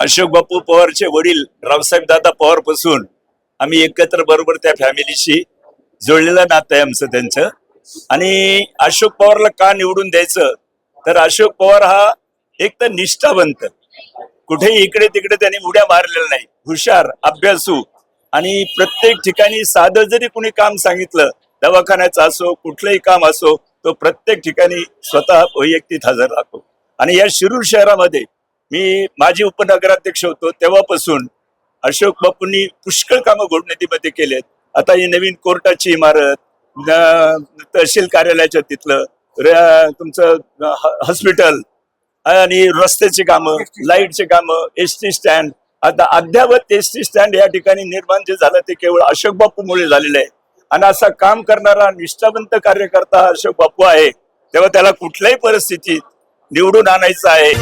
अशोक बापू पवारचे वडील रावसाहेब दादा पवारपासून आम्ही एकत्र बरोबर त्या फॅमिलीशी जोडलेलं नातं आहे आमचं त्यांचं. आणि अशोक पवारला का निवडून द्यायचं? तर अशोक पवार हा एक तर निष्ठावंत. कुठेही इकडे तिकडे त्यांनी उड्या मारलेल्या नाही. हुशार अभ्यासू. आणि प्रत्येक ठिकाणी साधं जरी कुणी काम सांगितलं दवाखान्याचं असो कुठलंही काम असो तो प्रत्येक ठिकाणी स्वतः वैयक्तिक हजर राहतो. आणि या शिरूर शहरामध्ये मी माझी उपनगराध्यक्ष होतो. तेव्हापासून अशोक बापूंनी पुष्कळ कामं घोडणीमध्ये केलेत. आता ही नवीन कोर्टाची इमारत तहसील कार्यालयाच्या तिथलं तुमचं हॉस्पिटल आणि रस्त्याची कामं लाईटचे कामं एस टी स्टँड. आता अद्यावत एस टी स्टँड या ठिकाणी निर्माण जे झालं ते केवळ अशोक बापूमुळे झालेलं आहे. आणि असा काम करणारा निष्ठावंत कार्यकर्ता अशोक बापू आहे. तेव्हा त्याला कुठल्याही परिस्थितीत निवडून आणायचं आहे.